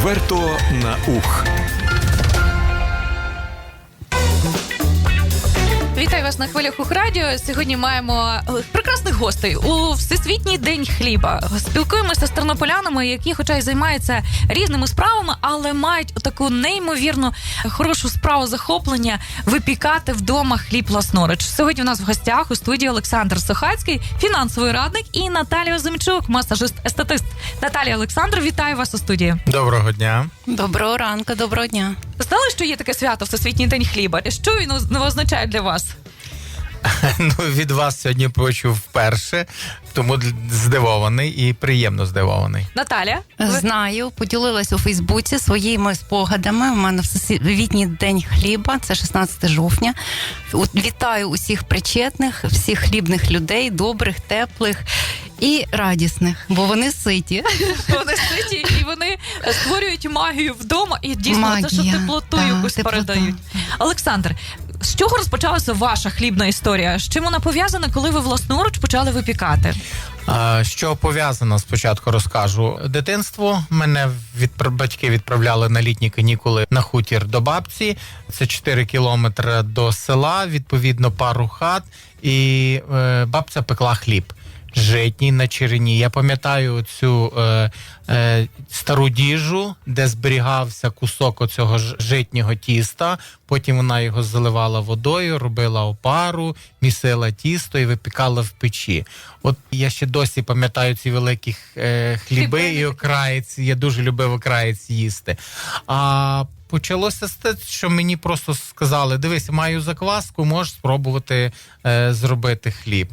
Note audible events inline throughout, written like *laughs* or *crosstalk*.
Відверто на ух. На хвилях Ухрадіо. Сьогодні маємо е, прекрасних гостей у всесвітній день хліба. Спілкуємося з тернополянами, які, хоча й займаються різними справами, але мають таку неймовірно хорошу справу захоплення випікати вдома хліб власноруч. Сьогодні у нас в гостях у студії Олександр Сохацький, фінансовий радник, і Наталія Озимчук, масажист естетист. Наталія Олександр, вітаю вас у студії. Доброго дня. Доброго ранку, доброго дня. Знали, що є таке свято Всесвітній день хліба? Що він оз- означає для вас? *laughs* Ну від вас сьогодні почув вперше, тому здивований і приємно здивований. Наталя, ви- Знаю, поділилась у Фейсбуці своїми спогадами. У мене всесвітній день хліба, це 16 жовтня. Вітаю усіх причетних, всіх хлібних людей, добрих, теплих і радісних, бо вони ситі. Вони ситі і вони створюють магію вдома і дійсно це що Магія, теплоту так, якусь теплота. передають. Олександр, з чого розпочалася ваша хлібна історія? З чим вона пов'язана, коли ви власноруч почали випікати? Що пов'язано спочатку розкажу. Дитинство мене від батьки відправляли на літні канікули на хутір до бабці. Це 4 кілометри до села, відповідно, пару хат, і е, бабця пекла хліб. Житній на черені. Я пам'ятаю цю е, е, стару діжу, де зберігався кусок оцього житнього тіста. Потім вона його заливала водою, робила опару, місила тісто і випікала в печі. От я ще досі пам'ятаю ці великі е, хліби Хліби. і окраєць. Я дуже любив окраєць їсти. А почалося з те, що мені просто сказали: дивись, маю закваску, можеш спробувати е, зробити хліб.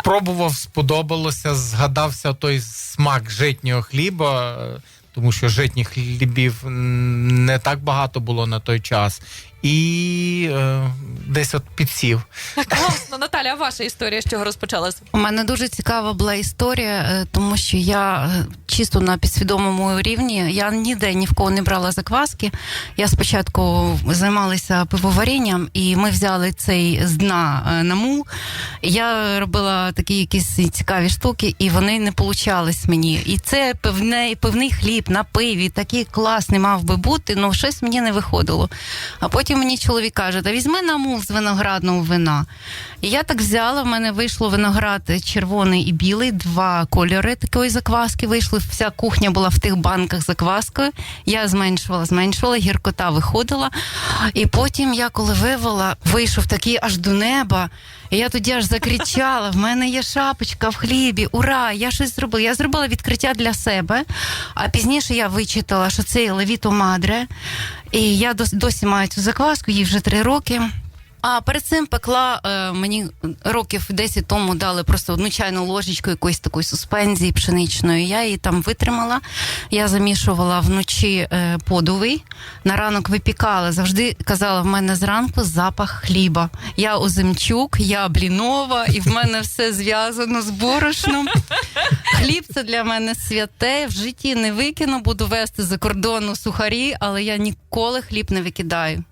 Спробував, сподобалося, згадався той смак житнього хліба, е, тому що житніх хлібів не так багато було на той час. І е, десь от підсів. *laughs* Класно, Наталя, а ваша історія з чого розпочалася? У мене дуже цікава була історія, е, тому що я е, чисто на підсвідомому рівні я ніде ні в кого не брала закваски. Я спочатку займалася пивоварінням, і ми взяли цей з дна е, намул. Я робила такі якісь цікаві штуки, і вони не получались мені. І це певне, певний хліб на пиві, такий класний мав би бути, але щось мені не виходило. А потім мені чоловік каже: та візьми намул з виноградного вина. І я так взяла, в мене вийшло виноград червоний і білий, два кольори такої закваски вийшли. Вся кухня була в тих банках закваскою. Я зменшувала, зменшувала, гіркота виходила. І потім я, коли вивела, вийшов такий аж до неба. І я тоді аж закричала: в мене є шапочка в хлібі, ура! Я щось зробила. Я зробила відкриття для себе. А пізніше я вичитала, що це Левіто Мадре. І я дос- досі маю цю закваску, їй вже три роки. А перед цим пекла е, мені років 10 тому дали просто одну чайну ложечку якоїсь такої суспензії пшеничної. Я її там витримала. Я замішувала вночі е, подовий. На ранок випікала. Завжди казала, в мене зранку запах хліба. Я Озимчук, я Блінова, і в мене все зв'язано з борошном. Хліб це для мене святе. В житті не викину, буду вести за кордону сухарі, але я ніколи хліб не викидаю.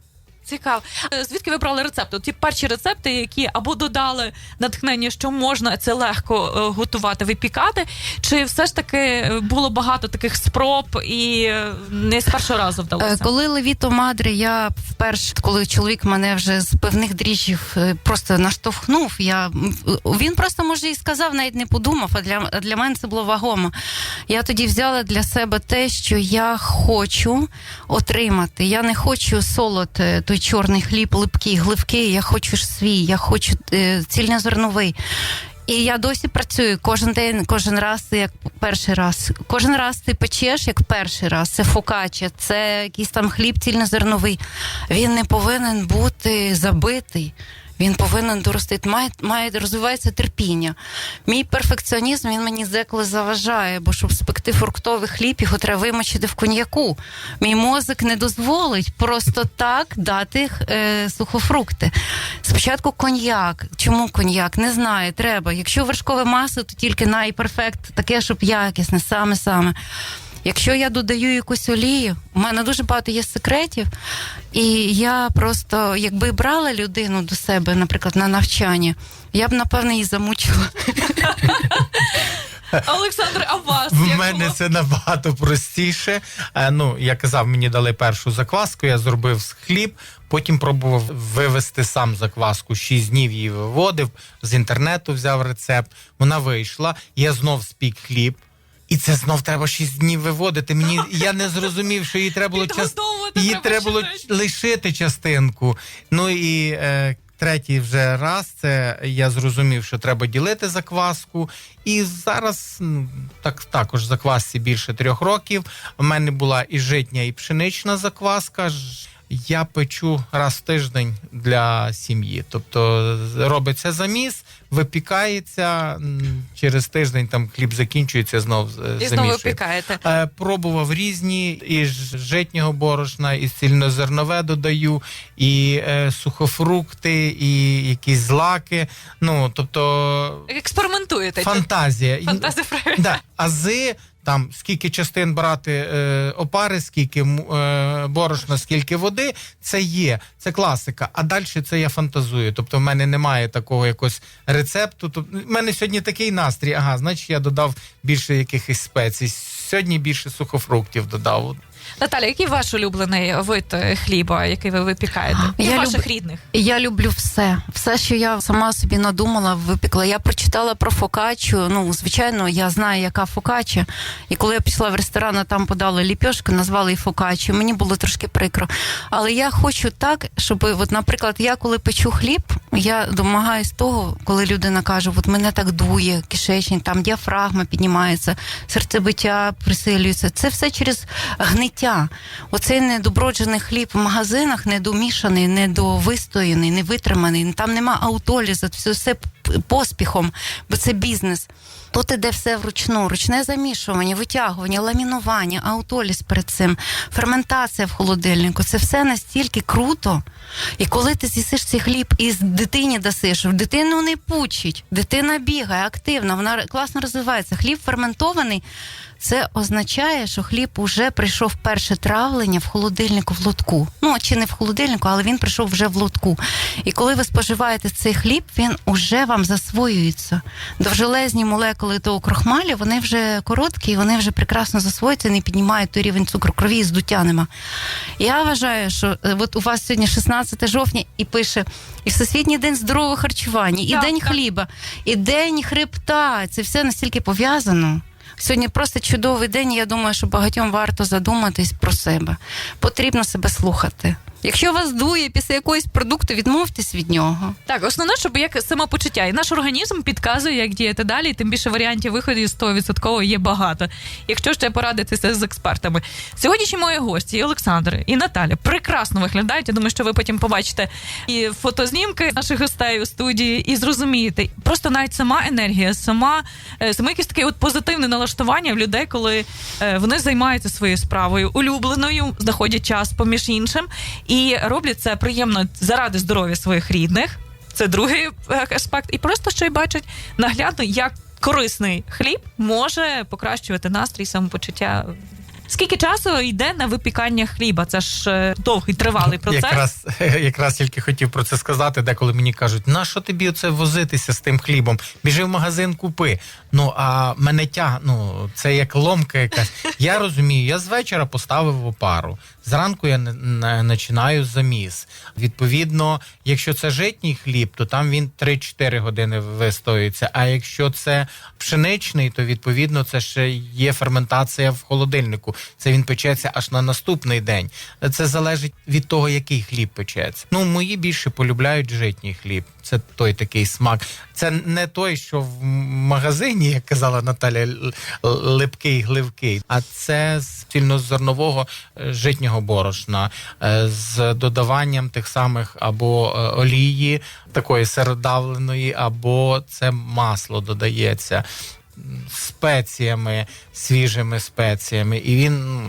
Цікаво. Е, Звідки ви брали рецепти? Ті перші рецепти, які або додали натхнення, що можна це легко е, готувати, випікати, чи все ж таки е, було багато таких спроб і не з першого разу вдалося? Коли Левіто Мадри, я вперше, коли чоловік мене вже з певних дріжджів просто наштовхнув, я він просто може і сказав, навіть не подумав. А для, для мене це було вагомо. Я тоді взяла для себе те, що я хочу отримати. Я не хочу солод, той чорний хліб, липкий, гливкий. Я хочу свій, я хочу е, цільнозерновий. І я досі працюю кожен день, кожен раз як перший раз. Кожен раз ти печеш як перший раз. Це фокача, це якийсь там хліб цільнозерновий. Він не повинен бути забитий. Він повинен доростити, має, має розвивається терпіння. Мій перфекціонізм він мені деколи заважає, бо щоб спекти фруктовий хліб, його треба вимочити в коньяку. Мій мозок не дозволить просто так дати е, сухофрукти. Спочатку коньяк. Чому коньяк? Не знаю, треба. Якщо вершкове масло, то тільки найперфект, таке, щоб якісне, саме-саме. Якщо я додаю якусь олію, у мене дуже багато є секретів, і я просто, якби брала людину до себе, наприклад, на навчання, я б напевне її замучила. *laughs* Олександр, а вас В як мене було? це набагато простіше. Е, ну, я казав, мені дали першу закваску, я зробив хліб, потім пробував вивести сам закваску. Шість днів її виводив, з інтернету взяв рецепт. Вона вийшла, я знов спік хліб. І це знов треба шість днів виводити. Мені я не зрозумів, що її треба було час... Її треба треба було лишити частинку. Ну і е, третій вже раз це я зрозумів, що треба ділити закваску. І зараз так також заквасці більше трьох років. У мене була і житня, і пшенична закваска. Я печу раз в тиждень для сім'ї. Тобто робиться заміс, випікається через тиждень. Там хліб закінчується, знов І знову замішує. пікаєте. Е, Пробував різні і житнього борошна, і цільнозернове додаю, і е, сухофрукти, і якісь злаки. Ну тобто Експериментуєте. фантазія. Фантазія правильно. Да, ази. Там скільки частин брати е, опари, скільки е, борошна, скільки води, це є, це класика. А далі це я фантазую. Тобто, в мене немає такого якогось рецепту. Тобто, в мене сьогодні такий настрій. Ага, значить, я додав більше якихось спецій. Сьогодні більше сухофруктів додав. Наталя, який ваш улюблений вид е, хліба, який ви випікаєте? І Я ваших люб- рідних? Я люблю все. Все, що я сама собі надумала, випекла. Я прочитала про фокаччу. Ну, звичайно, я знаю, яка фокаччя. І коли я пішла в ресторан, а там подали ліпьошки, назвали її фокаччю. Мені було трошки прикро. Але я хочу так, щоб, от, наприклад, я коли печу хліб, я домагаюсь того, коли людина каже, от мене так дує, кишечник, там діафрагма піднімається, серцебиття присилюється. Це все через гниття. Оцей недоброджений хліб в магазинах недомішаний, недовистояний, невитриманий. Там нема аутолізу, все, все поспіхом, бо це бізнес. Тут іде все вручну, ручне замішування, витягування, ламінування, аутоліз перед цим, ферментація в холодильнику. Це все настільки круто. І коли ти з'їсиш цей хліб і дитині дасиш, дитину не пучить, дитина бігає активно, вона класно розвивається. Хліб ферментований. Це означає, що хліб уже прийшов перше травлення в холодильнику в лотку. Ну чи не в холодильнику, але він прийшов вже в лотку. І коли ви споживаєте цей хліб, він уже вам засвоюється. Довжелезні молекули того крохмалю, вони вже короткі, і вони вже прекрасно засвоюються, не піднімають той рівень цукру крові і здуття нема. Я вважаю, що е, от у вас сьогодні 16 жовтня і пише і Всесвітній день здорового харчування, і Так, день так. хліба, і день хребта. Це все настільки пов'язано. Сьогодні просто чудовий день. Я думаю, що багатьом варто задуматись про себе. Потрібно себе слухати. Якщо вас дує після якогось продукту, відмовтесь від нього. Так, основне, щоб як самопочуття. І наш організм підказує, як діяти далі, і тим більше варіантів виходу 100% є багато. Якщо ще порадитися з експертами. Сьогоднішні мої гості, і Олександр, і Наталя, прекрасно виглядають. Я думаю, що ви потім побачите і фотознімки наших гостей у студії, і зрозумієте. Просто навіть сама енергія, сама е, саме якесь таке от позитивне налаштування в людей, коли е, вони займаються своєю справою улюбленою, знаходять час поміж іншим і роблять це приємно заради здоров'я своїх рідних. Це другий е, аспект. І просто ще й бачать наглядно, як корисний хліб може покращувати настрій, самопочуття. Скільки часу йде на випікання хліба? Це ж е, довгий тривалий процес. Якраз, *laughs* якраз тільки хотів про це сказати, деколи мені кажуть, на що тобі оце возитися з тим хлібом? Біжи в магазин, купи. Ну а мене тяг, ну це як ломка якась. Я розумію, я з вечора поставив опару. Зранку я не- починаю заміс. Відповідно, якщо це житній хліб, то там він 3-4 години вистоюється. А якщо це пшеничний, то відповідно це ще є ферментація в холодильнику. Це він печеться аж на наступний день. Це залежить від того, який хліб печеться. Ну, мої більше полюбляють житній хліб. Це той такий смак. Це не той, що в магазині, як казала Наталя, липкий, гливкий, а це з цільнозернового е, житнього борошна е, з додаванням тих самих або е, олії, такої середавленої, або це масло додається спеціями, свіжими спеціями, і він.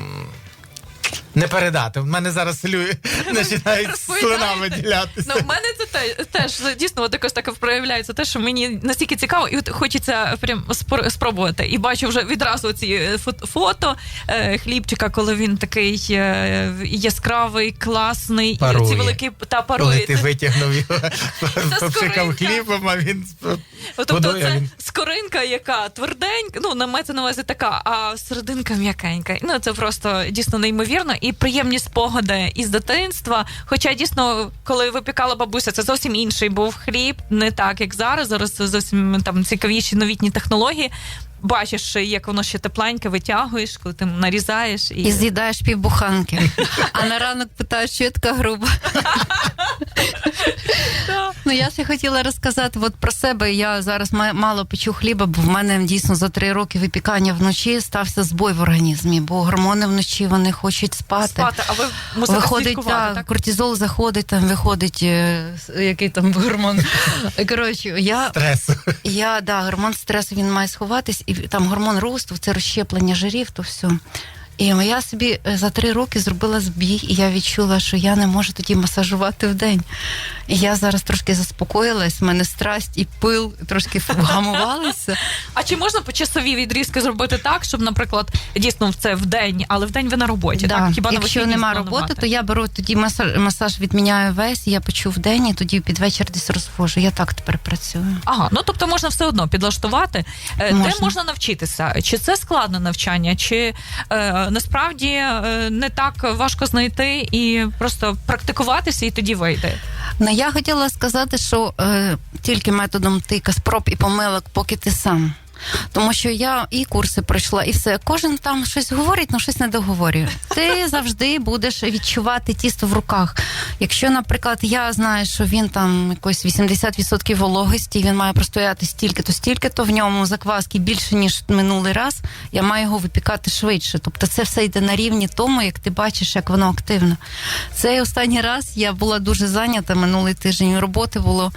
Не передати. В мене зараз слю... *laughs* починають слинами ділятися. Ну, в мене це те- теж дійсно от якось так проявляється. Те, що мені настільки цікаво, і от хочеться прям спробувати. І бачу вже відразу ці е, фото, е, хлібчика, коли він такий е, яскравий, класний, і ці великі та Коли ти витягнув його, *laughs* попшикав хлібом, а він Тобто водою, це він- скоринка, яка тверденька, ну на мається на увазі така, а серединка м'якенька. Ну це просто дійсно неймовірно і приємні спогади із дитинства. Хоча дійсно, коли випікала бабуся, це зовсім інший був хліб, не так як зараз. Зараз це зовсім там цікавіші новітні технології. Бачиш, як воно ще тепленьке, витягуєш, коли ти нарізаєш і, І з'їдаєш півбуханки. А на ранок питаєш, що я така груба. Ну я ще хотіла розказати от про себе. Я зараз мало печу хліба, бо в мене дійсно за три роки випікання вночі стався збой в організмі, бо гормони вночі вони хочуть спати. спати, а ви мусите Виходить, так, так? кортизол заходить, там виходить е, який там гормон. Коротше, я стрес. я да, гормон стресу він має сховатись, і там гормон росту, це розщеплення жирів, то все. І я собі е, за три роки зробила збій, і я відчула, що я не можу тоді масажувати в день. І я зараз трошки заспокоїлась, в мене страсть і пил трошки вгамувалися. А чи можна по часовій відрізки зробити так, щоб, наприклад, дійсно це в день, але в день ви на роботі? Да. Так? Хіба Якщо вихідні нема роботи, то я беру тоді масаж, масаж відміняю весь, я почу в день і тоді під вечір десь розвожу. Я так тепер працюю. Ага, ну тобто можна все одно підлаштувати. Е, Де Можна. можна навчитися? Чи це складне навчання, чи е, насправді е, не так важко знайти і просто практикуватися, і тоді вийде? Ну, я хотіла сказати, що е, тільки методом тика, спроб і помилок, поки ти сам. Тому що я і курси пройшла, і все. Кожен там щось говорить, але щось не договорює. Ти *laughs* завжди будеш відчувати тісто в руках. Якщо, наприклад, я знаю, що він там якось 80% вологості, він має простояти стільки-то, стільки-то в ньому закваски більше, ніж минулий раз, я маю його випікати швидше. Тобто це все йде на рівні тому, як ти бачиш, як воно активно. Цей останній раз я була дуже зайнята минулий тиждень. Роботи було.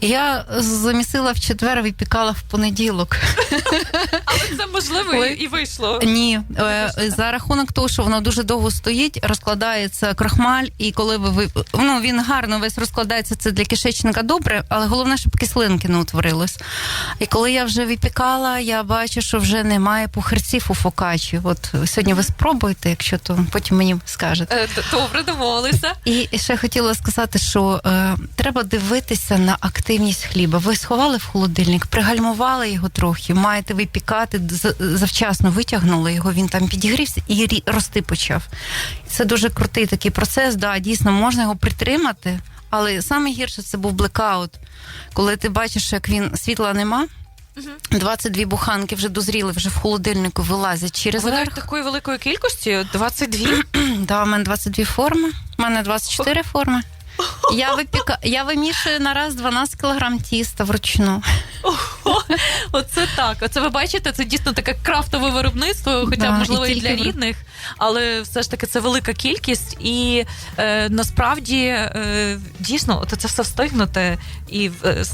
Я замісила в четвер, випікала в понеділок. Але це можливо Ой. і, вийшло. Ні, е, за рахунок того, що воно дуже довго стоїть, розкладається крахмаль, і коли ви ви ну він гарно весь розкладається, це для кишечника добре, але головне, щоб кислинки не утворилось. І коли я вже випікала, я бачу, що вже немає пухарців у фокачі. От сьогодні ви спробуєте, якщо то потім мені скажете. Е, Добре, домовилися. І ще хотіла сказати, що е, треба дивитися на активність хліба. Ви сховали в холодильник, пригальмували його трохи, маєте випікати, завчасно витягнули його, він там підігрівся і рости почав. Це дуже крутий такий процес. Да, дійсно можна його притримати, але саме гірше це був блекаут, коли ти бачиш, як він світла нема. 22 буханки вже дозріли, вже в холодильнику вилазять через Ви верх. такої великої кількості 22. *clears throat* Да, у мене 22 форми, у мене 24 форми. Я випіка... я вимішую на раз 12 кілограм тіста вручну. Ого, Оце так. Оце ви бачите, це дійсно таке крафтове виробництво, хоча Да, можливо і і, для рідних, але все ж таки це велика кількість, і е, насправді е, дійсно, от це все встигнути і е,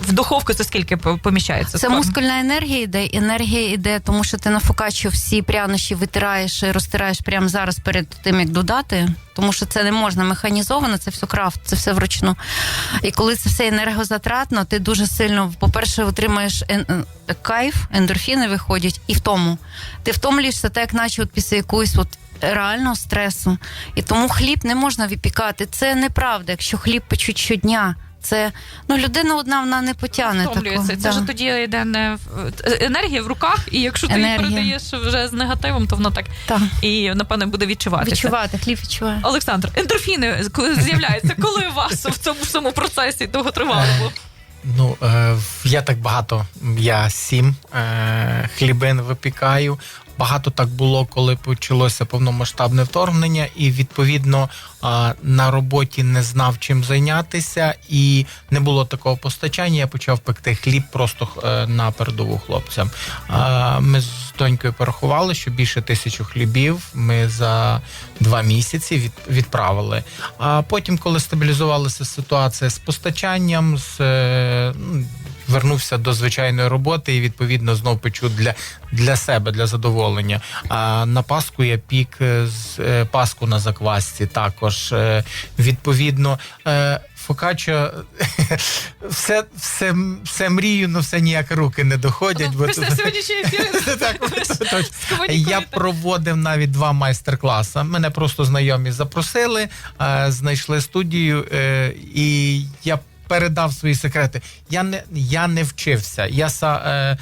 в духовку це скільки поміщається? Це мускульна енергія йде. Енергія йде, тому що ти на фокаччо всі прянощі витираєш і розтираєш прямо зараз перед тим, як додати. Тому що це не можна механізовано, це все крафт, це все вручну. І коли це все енергозатратно, ти дуже сильно, по-перше, отримаєш ен- е, кайф, ендорфіни виходять, і в тому. Ти втомлюєшся так, як наче от після якоїсь от реального стресу. І тому хліб не можна випікати. Це неправда, якщо хліб печуть щодня. Це ну людина одна вона не потягне такого. Це да. ж тоді йде не в- е, енергія в руках, і якщо ти її передаєш вже з негативом, то воно так Так. і напевне буде відчуватися. Відчувати, хліб відчуває. Олександр, ендорфіни з'являються, коли у *laughs* вас в цьому всьому процесі довготривалому? Ну, е, я так багато, я сім е, хлібин випікаю. Багато так було, коли почалося повномасштабне вторгнення, і відповідно на роботі не знав чим зайнятися, і не було такого постачання. Я почав пекти хліб просто е, на передову хлопцям. Ми з донькою порахували, що більше тисячу хлібів ми за два місяці відправили. А потім, коли стабілізувалася ситуація з постачанням, з е, ну, вернувся до звичайної роботи і відповідно знов печу для, для себе, для задоволення. А на Пасху я пік е, з е, Пасху на заквасці також. Е, Відповідно. Фокаччо *laughs* все, все, все мрію, але все ніяк руки не доходять. Ну, *laughs* *laughs* Так, Я проводив навіть два майстер-класи. Мене просто знайомі запросили, знайшли студію, і я передав свої секрети. Я не я не вчився. Я са, е,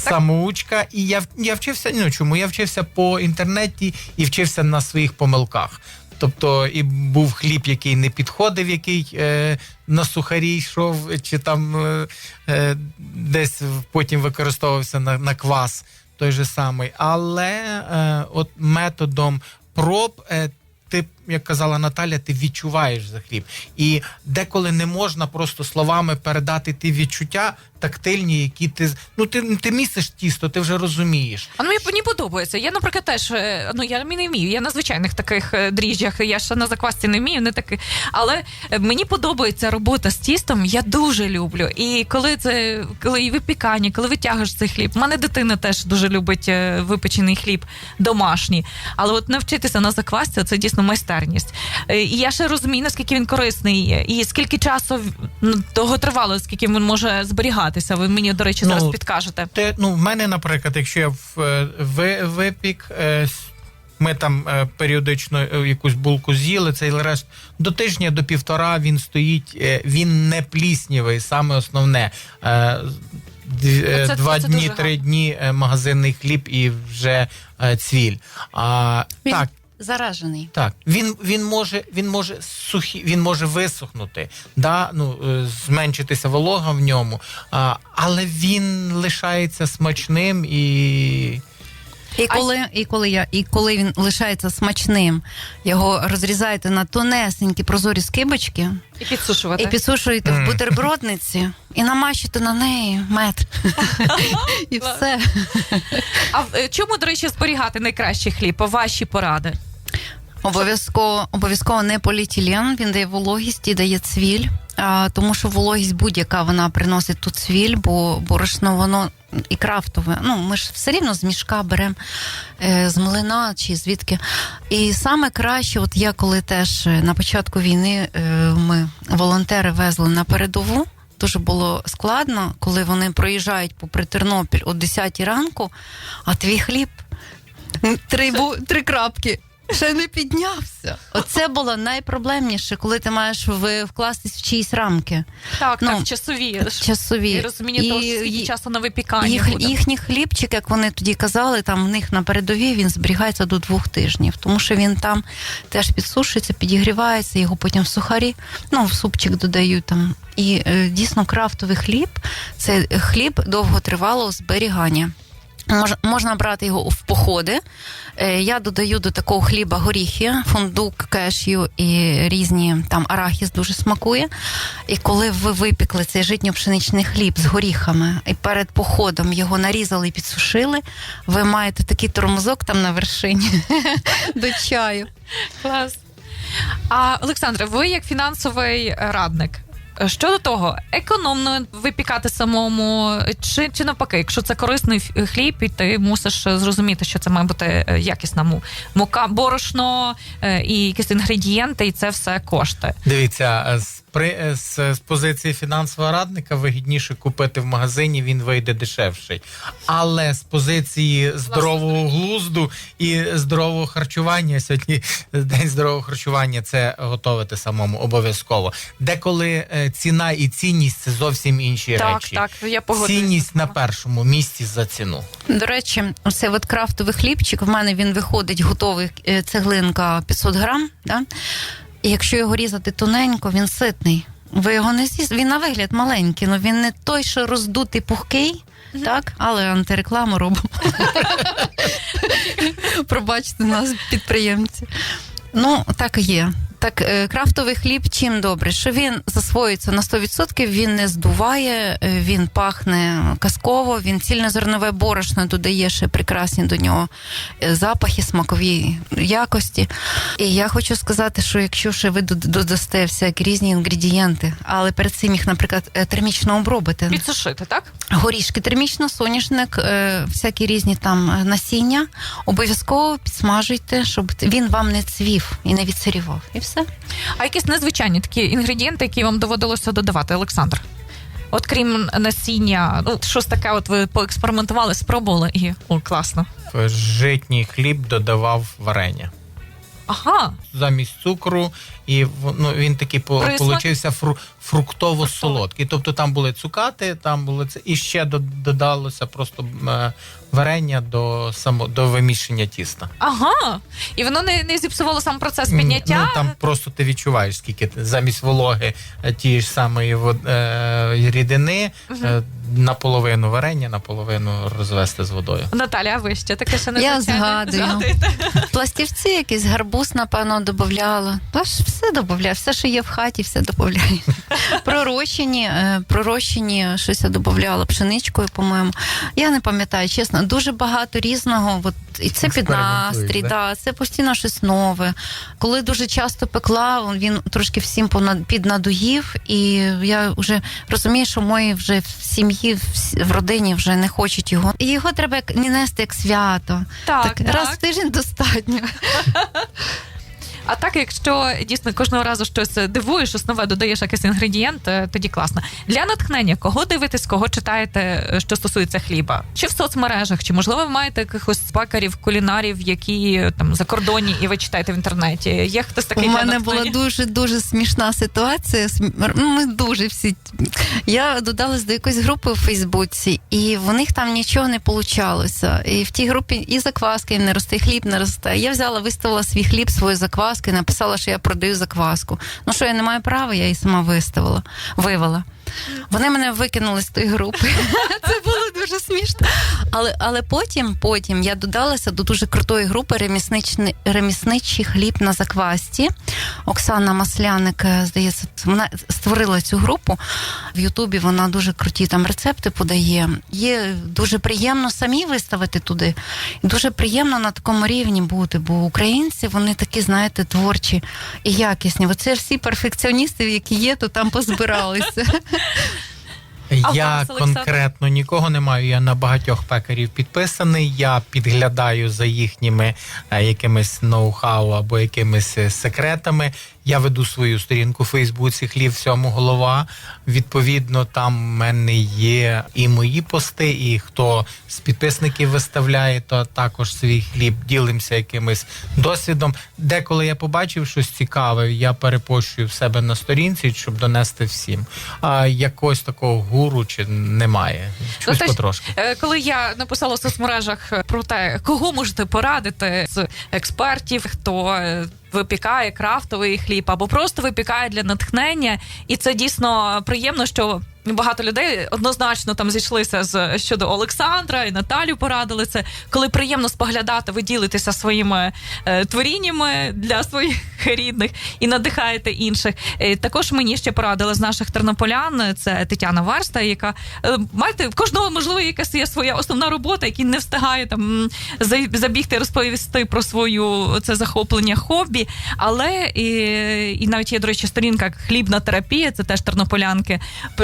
Самоучка, так? і я, я вчився. Ну чому? Я вчився по інтернеті і вчився на своїх помилках. Тобто і був хліб, який не підходив, який е, на сухарі йшов, чи там е, е, десь потім використовувався на, на квас той же самий. Але е, от методом проб. Е, ти, як казала Наталя, ти відчуваєш за хліб. І деколи не можна просто словами передати ті відчуття тактильні, які ти. Ну, ти, ти місиш тісто, ти вже розумієш. А ну мені, мені подобається. Я, наприклад, теж е, ну я не вмію. Я на звичайних таких е, дріжджах. Я ще на заквасці не вмію, не таки. Але е, мені подобається робота з тістом. Я дуже люблю. І коли це коли і випікання, коли витягуєш цей хліб. У мене дитина теж дуже любить випечений хліб домашній. Але от навчитися на заквасці це дійсно майстерність. Е, І я ще розумію, наскільки він корисний, е, і скільки часу ну, того тривало, скільки він може зберігатися. Ви мені, до речі, зараз Ну, підкажете. Те, ну, в мене, наприклад, якщо я в, е, ви, випік, е, ми там е, періодично е, якусь булку з'їли, цей решт до тижня, до півтора він стоїть, е, він не пліснявий, саме основне. Е, е, Оце- Два це дні, три гарно. дні е, магазинний хліб і вже е, цвіль. А, Він так, заражений. так, він, він може, він може сухі, він може висохнути, да, ну, е, зменшитися волога в ньому, а, але він лишається смачним і. І коли, і коли я, і коли він лишається смачним, його розрізаєте на тонесенькі прозорі скибочки І підсушувати. і підсушуєте в бутербродниці, і намащуєте на неї мед. *laughs* І все. А в- чому, до речі, зберігати найкращий хліб? Ваші поради? Обов'язково, обов'язково не поліетилен, він дає вологість і дає цвіль. Тому що вологість будь-яка вона приносить ту цвіль, бо борошно воно і крафтове. Ну, ми ж все рівно з мішка беремо е, з млина чи звідки. І саме краще, от я коли теж е, на початку війни е, ми волонтери везли на передову. Дуже було складно, коли вони проїжджають попри Тернопіль о 10 ранку, а твій хліб три, три крапки. Ще не піднявся. Оце було найпроблемніше, коли ти маєш в, вкластись в чиїсь рамки Так, Ну, так, часові. часові. І розуміння того, скільки часу на випікання їх, буде. їхній хлібчик, як вони тоді казали, там в них на передовій він зберігається до двох тижнів, тому що він там теж підсушується, підігрівається, його потім в сухарі, ну в супчик додають там. І е, дійсно крафтовий хліб це хліб довготривалого зберігання. Мож, можна брати його в походи. Е, я додаю до такого хліба горіхи, фундук, кешю і різні там арахіс дуже смакує. І коли ви випікли цей житньо-пшеничний хліб з горіхами і перед походом його нарізали і підсушили, ви маєте такий тормозок там на вершині *laughs* до чаю. Клас. А Олександре, ви як фінансовий радник. Щодо того, економно випікати самому, чи, чи навпаки, якщо це корисний хліб, і ти мусиш зрозуміти, що це має бути е, якісна му- мука, борошно е, і якісь інгредієнти, і це все кошти. Дивіться, е, з, при, е, з, з позиції фінансового радника вигідніше купити в магазині, він вийде дешевший. Але з позиції здорового глузду і здорового харчування, сьогодні день здорового харчування, це готувати самому обов'язково. Деколи е, ціна і цінність це зовсім інші Так, речі. так, я погоджуюся. Цінність на першому місці за ціну. До речі, оцей от крафтовий хлібчик, в мене він виходить готовий е, цеглинка 500 грам. Да? І якщо його різати тоненько, він ситний. Ви його не з'їсте, він на вигляд маленький, але він не той, що роздутий пухкий. Так, але антирекламу робимо. *laughs* Пробачте нас, підприємці. Ну, так і є. Так, е, крафтовий хліб чим добре? Що він засвоюється на 100%, він не здуває, е, він пахне казково, він цільнозернове борошно додає ще прекрасні до нього е, запахи, смакові якості. І я хочу сказати, що якщо ще ви додасте всякі різні інгредієнти, але перед цим їх, наприклад, термічно обробити. Підсушити, так? Горішки термічно, соняшник, всякі різні там насіння. Обов'язково підсмажуйте, щоб він вам не цвів і не відсирівав. І все. А якісь незвичайні такі інгредієнти, які вам доводилося додавати, Олександр? От крім насіння, ну щось таке, от ви поекспериментували, спробували і о, класно. В житній хліб додавав варення. Ага, замість цукру, і ну, він такий по, Присмак? получився фру, фруктово-солодкий. Тобто там були цукати, там були це, і ще додалося просто е, варення до само до вимішання тіста. ага. І воно не, не зіпсувало сам процес підняття. Ну, там просто ти відчуваєш, скільки замість вологи е, тієї ж самої вод- е, рідини е, наполовину варення, наполовину розвести з водою. Наталя, а ви ще таке ще не Я згадую. Пластівці, якийсь гарбуз, напевно, додавала. Та ж все додавляю, все, що є в хаті, все додавляю. *laughs* Пророщені, е, пророщені щось я додавала пшеничкою, по-моєму. Я не пам'ятаю, чесно, дуже багато різного. От, і це під настрій, да? да, це постійно щось нове. Коли дуже часто пекла, він трошки всім піднадоїв, і я вже розумію, що мої вже в сім'ї, в родині вже не хочуть його. І його треба як не нести як свято. Так, так. раз в тиждень достатньо. *laughs* А так, якщо дійсно кожного разу щось дивує, щось нове додаєш якийсь інгредієнт, е, тоді класно. Для натхнення, кого дивитесь, кого читаєте, е, що стосується хліба? Чи в соцмережах, чи можливо ви маєте якихось пекарів, кулінарів, які е, там закордонні і ви читаєте в інтернеті? Є хтось такий У для мене була дуже дуже смішна ситуація. Ну, Ми дуже всі. Я додалась до якоїсь групи у Фейсбуці, і в них там нічого не получалося. І в тій групі і закваски не росте, і хліб не росте. Я взяла, виставила свій хліб, свою закваску і написала, що я продаю закваску. Ну що я не маю права, я її сама виставила, вивела. Вони мене викинули з тої групи. *laughs* Це було дуже смішно. Але, але потім, потім я додалася до дуже крутої групи ремісничний, ремісничий хліб на заквасті. Оксана Масляник, е, здається, вона створила цю групу. В Ютубі вона дуже круті там рецепти подає. Є дуже приємно самі виставити туди. І дуже приємно на такому рівні бути, бо українці вони такі, знаєте, творчі і якісні. Оце всі перфекціоністи, які є, то там позбиралися. *laughs* Я конкретно нікого не маю. Я на багатьох пекарів підписаний. Я підглядаю за їхніми е, якимись ноу-хау або якимись е, секретами. Я веду свою сторінку у Фейсбуці хліб всьому голова. Відповідно, там в мене є і мої пости, і хто з підписників виставляє, то також свій хліб ділимося якимось досвідом. Деколи я побачив щось цікаве, я перепощую в себе на сторінці, щоб донести всім. А якогось такого гуру чи немає. Щось ж, потрошки. Е, Коли я написала в соцмережах про те, кого можете порадити з експертів, хто е, випікає крафтовий хліб або просто випікає для натхнення, і це дійсно приємно, що. Багато людей однозначно там зійшлися з щодо Олександра і Наталю порадили це. Коли приємно споглядати, ви ділитеся своїми е, творіннями для своїх *laughs* рідних і надихаєте інших. Е, також мені ще порадили з наших тернополян. Це Тетяна Варста, яка е, маєте в кожного можливо якась є своя основна робота, який не встигає там забігти, розповісти про свою це захоплення хобі. Але і, і навіть є, до речі, сторінка хлібна терапія, це теж тернополянки,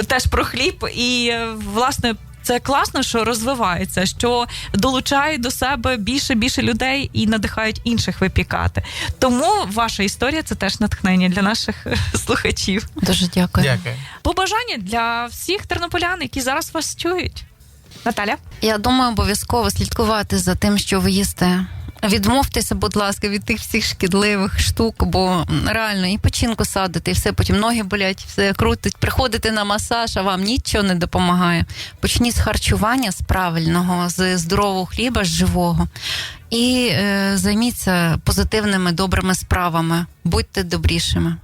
теж про хліб. І е, власне. Це класно, що розвивається, що долучає до себе більше більше людей і надихають інших випікати. Тому ваша історія це теж натхнення для наших е, слухачів. Дуже дякую. Дякую. Побажання для всіх тернополян, які зараз вас чують. Наталя, Я думаю, обов'язково слідкувати за тим, що ви їсте. Відмовтеся, будь ласка, від тих всіх шкідливих штук, бо реально і печінку садити, і все потім ноги болять, все крутить. Приходите на масаж, а вам нічого не допомагає. Почніть з харчування з правильного, з здорового хліба, з живого. І е, займіться позитивними добрими справами. Будьте добрішими.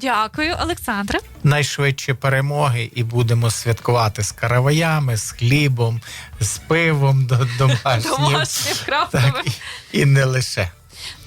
Дякую, Олександре. Найшвидше перемоги і будемо святкувати з караваями, з хлібом, з пивом до домашнім. домашнім. Так, і, і не лише.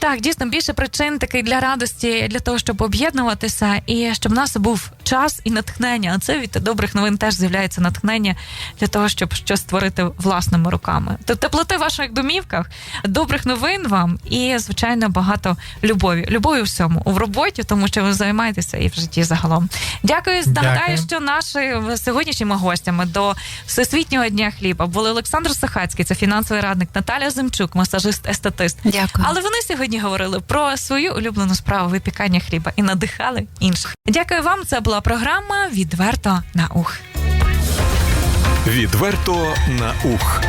Так, дійсно більше причин такий для радості, для того, щоб об'єднуватися, і щоб в нас був час і натхнення. А це від добрих новин теж з'являється натхнення для того, щоб щось створити власними руками. Тобто теплоти в ваших домівках, добрих новин вам і, звичайно, багато любові. Любові у всьому у роботі, тому що ви займаєтеся і в житті загалом. Дякую. Нагадаю, що нашими сьогоднішніми гостями до Всесвітнього дня хліба були Олександр Сахацький, це фінансовий радник, Наталя Зимчук, масажист-естетист. Дякую. Але вони сьогодні говорили про свою улюблену справу випікання хліба і надихали інших. Дякую вам. Це була програма Відверто на ух. Відверто на ух.